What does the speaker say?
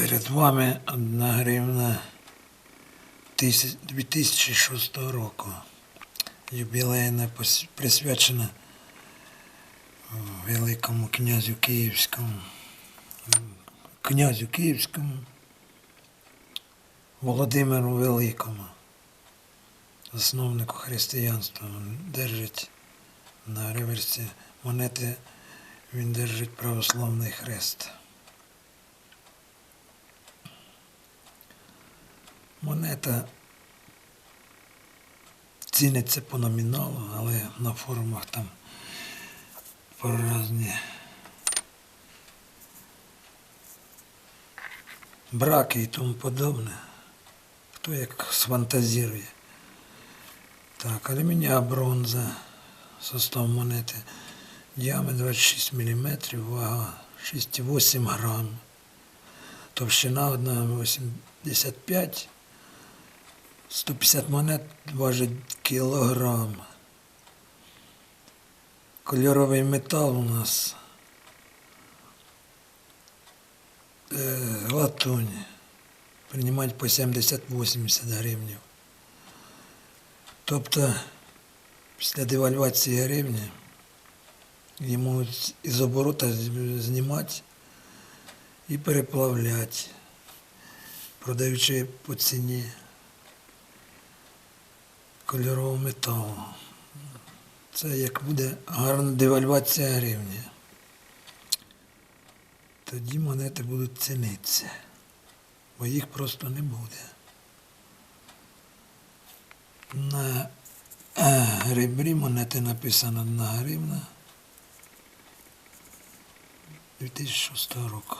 Перед вами одна гривна 2006 року. Юбілейна присвячена великому князю Київському, князю Київському Володимиру Великому, засновнику християнства. Він Держить на реверсі монети, він держить православний хрест. Монета ціниться по номіналу, але на форумах там по різні браки і тому подобне. Хто як сфантазірує. Так, алюмінія бронза, состав монети, діаметр 26 мм, вага 6,8 грам, товщина 1,85 150 монет важить кілограм. Кольоровий метал у нас е, латунь. Приймають по 70-80 гривнів. Тобто після девальвації гривні можуть із оборота знімати і переплавляти, продаючи по ціні кольорового металу. Це як буде гарна девальвація гривні. Тоді монети будуть цінитися, бо їх просто не буде. На е, ребрі монети написано 1 гривна 2006 року.